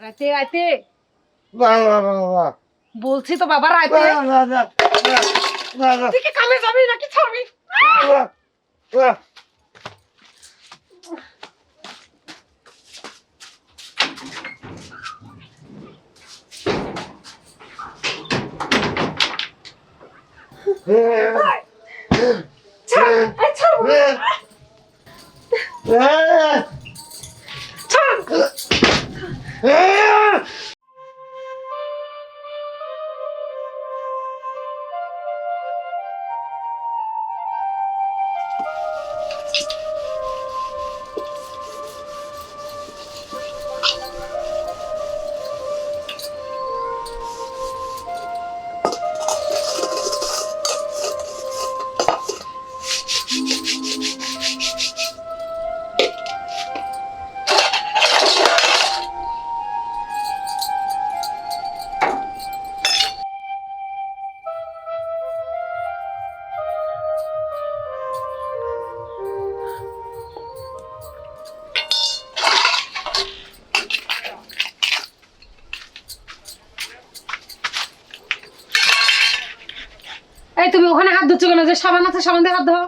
রাতে রাতে। না না না না বলছি তো বাবা রাতে। না না না না না তুই কি কামে যাবি নাকি ছাড়বি? না না। ছাড় এই ছাড়। ছাড় এই ওখানে কেন যে সাবান আছে সাবান দিয়ে হাত ধো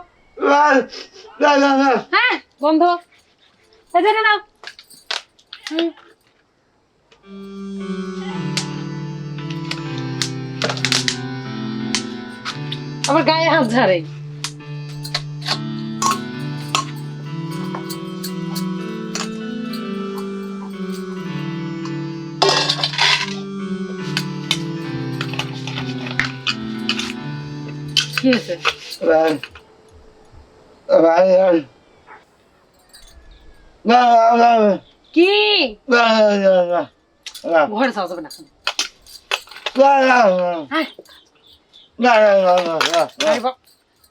হ্যাঁ বন্ধ। এই যে নাও। আমার গায়ে হাত ঝাড়ে। কি হয়েছে কি ঘরে যাওয়া যাবে না হ্যাঁ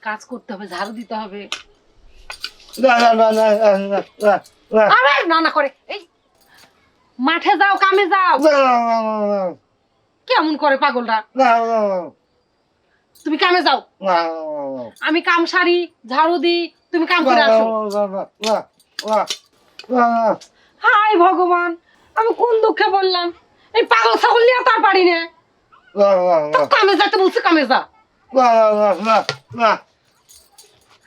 কাজ করতে হবে ঝাড়ু দিতে হবে আরে না না করে এই মাঠে যাও কামে যাও কেমন করে পাগলরা তুমি কামে যাও আমি কাম সারি ঝাড়ু দিই তুমি কাম করে আসো হাই ভগবান আমি কোন দুঃখে বললাম এই পাগল ছাগল নিয়ে তার পারি না কামে যাতে বলছি কামে যা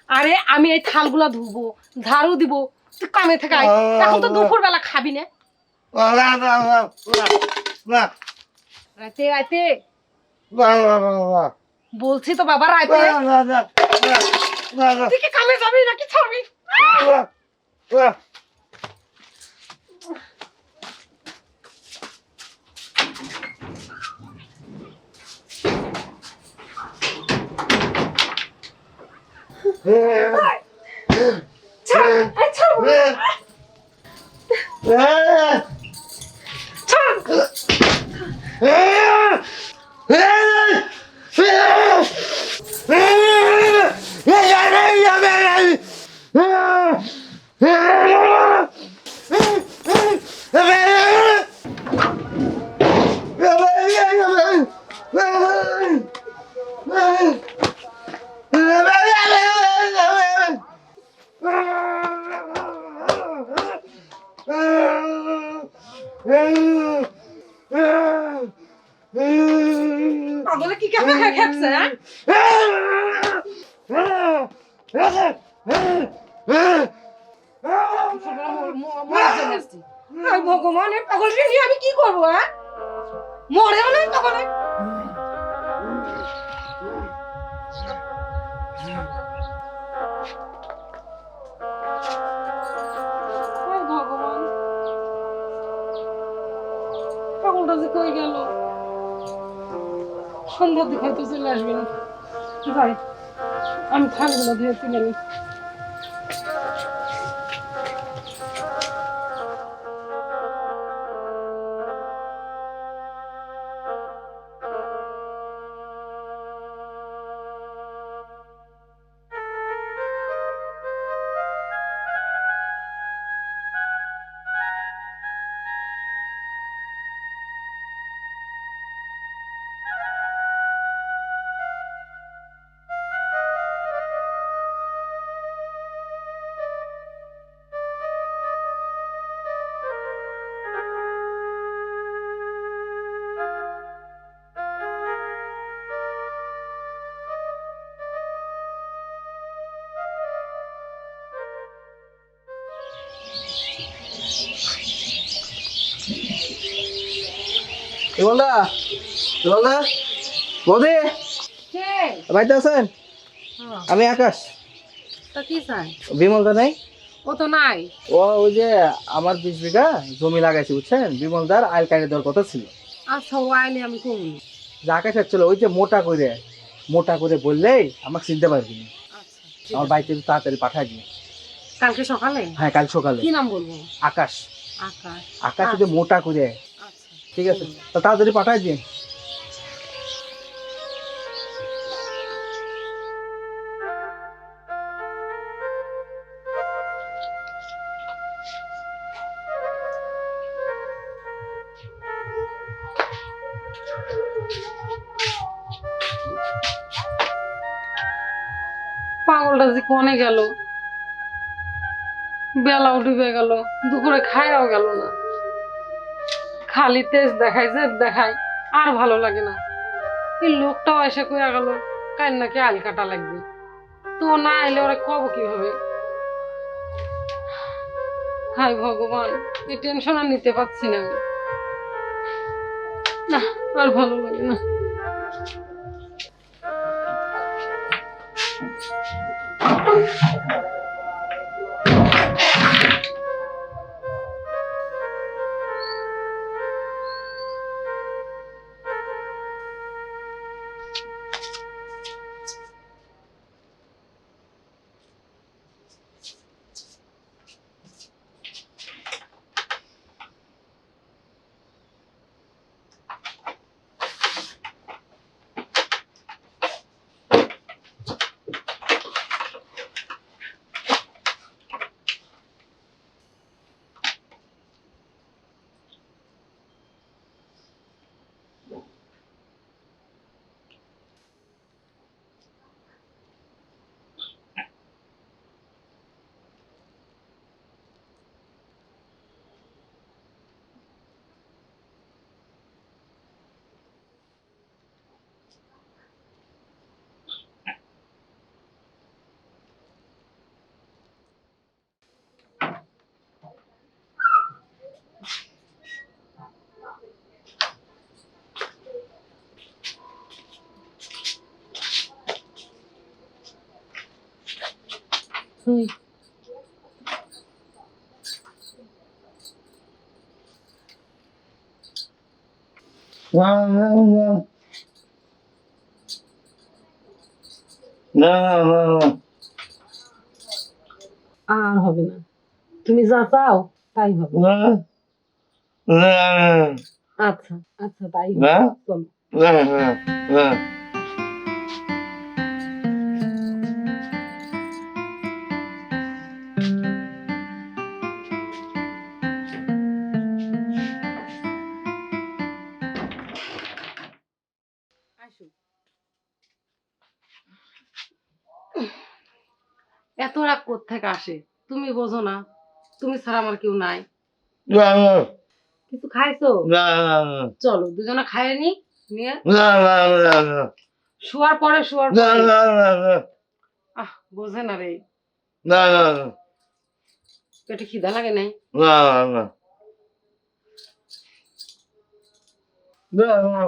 আরে আমি এই থালগুলা ধুবো ঝাড়ু দিব তুই কামে থেকে আয়। এখন তো দুপুর বেলা খাবি না রাতে রাতে বলছি তো বাবা না তুই কি কামে যাবি নাকি ছাড়বি? ছাড় পাগলে কি কামে খা খাচ্ছে হ্যাঁ? আমি কি করব হ্যাঁ? মরেও নাই পাগলে ভগবান, পাগলটা যে কই গেল? সন্ধ্যার দিকে তো চলে আসবেন। না যাই আমি থাকব ধুয়ে তুলে বৌদি? বাড়িতে আছেন? হ্যাঁ, আমি আকাশ। তা কি চাই? বিমলদা নাই? ও তো নাই। ও ওই যে আমার বিশ বিঘা জমি লাগাইছি বুঝছেন? বিমলদার আইল কাটে দেওয়ার কথা ছিল? আচ্ছা ও আইলে আমি যে আকাশ ছিল ওই যে মোটা করে মোটা করে বললেই আমাকে চিনতে পারবি না। আচ্ছা আমার বাড়িতে একটু তাড়াতাড়ি পাঠাই দিন। কালকে সকালে? হ্যাঁ কাল সকালে। কি নাম বলব? আকাশ। আকাশ। আকাশ যদি মোটা করে ঠিক আছে। তা তাড়াতাড়ি পাঠাই দিন। পাগলটা যে কনে গেল? বেলাও ডুবে গেল, দুপুরে খায়াও গেল না। খালি তেজ দেখাই যে দেখাই আর ভালো লাগে না। এই লোকটাও এসে কইয়া গেল কার নাকি আল কাটা লাগবে। তো না এলে ওরা কব কীভাবে? হাই ভগবান, এই টেনশন আর নিতে পারছি না। আমি না, আর ভালো লাগে না হুম না। না আর হবে না। তুমি যা চাও তাই হবে। আচ্ছা আচ্ছা তাই চলো। আসে তুমি বোঝো না তুমি ছাড়া আমার কেউ নাই কিছু খাইছো চলো দুজনে খাইয়ে নি নিয়ে শোয়ার পরে শোয়ার আহ বোঝে না রে না না পেটে খিদা লাগে নাই না না না না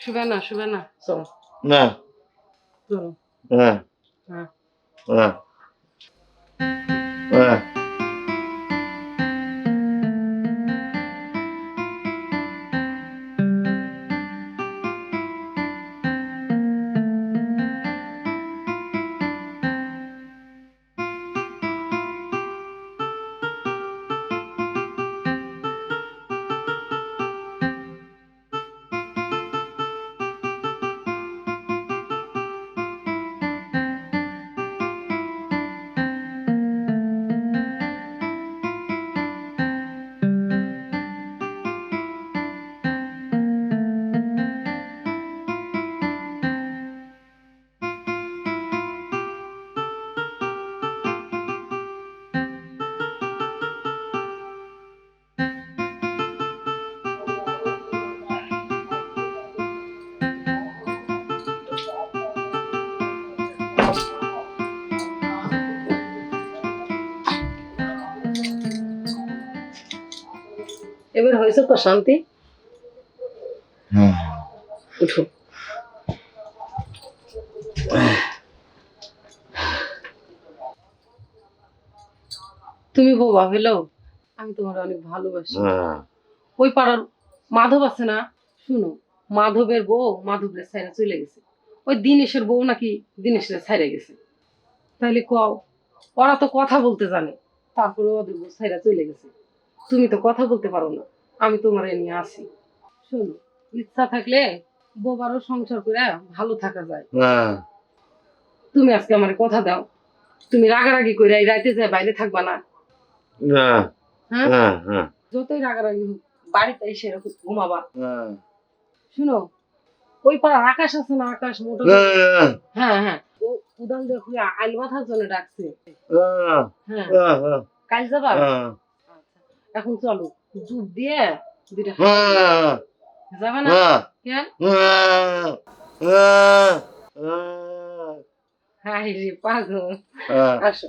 শুবে না শুবে না চলো না চলো না হ্যাঁ না এবার হয়েছে তো শান্তি। উঠো। তুমি বোবা হইল আমি তোমার অনেক ভালোবাসি। হ্যাঁ। ওই পাড়ার মাধব আছে না শুনো মাধবের বউ মাধবের ছাইরা চলে গেছে। ওই দিনেশের বউ নাকি দিনেশের ছাইরা গেছে। তাইলে কও ওরা তো কথা বলতে জানে তারপরে ওদের বউ ছাইরা চলে গেছে। তুমি তো কথা বলতে পারো না। আমি তোমার এ নিয়ে আসি। শোনো ইচ্ছা থাকলে বোবারও সংসার করে ভালো থাকা যায়। হ্যাঁ। তুমি আজকে আমার কথা দাও। তুমি রাগারাগি করে এই রাইতে যায় বাইরে থাকবা না। হ্যাঁ? হ্যাঁ যতই রাগারাগি হোক বাড়িতে এসে এরকম ঘুমাবা। শুনো ওই পাড়ার আকাশ আছে না আকাশ মোটর হ্যাঁ হ্যাঁ। ও উদাল দেখো আইল মাথার জন্য ডাকছে। হ্যাঁ। কাল যাবা? এখন চলো দুধ দিয়ে দুইটা হ্যাঁ যাবে না? কেন? হাই রে পাগল। আসো।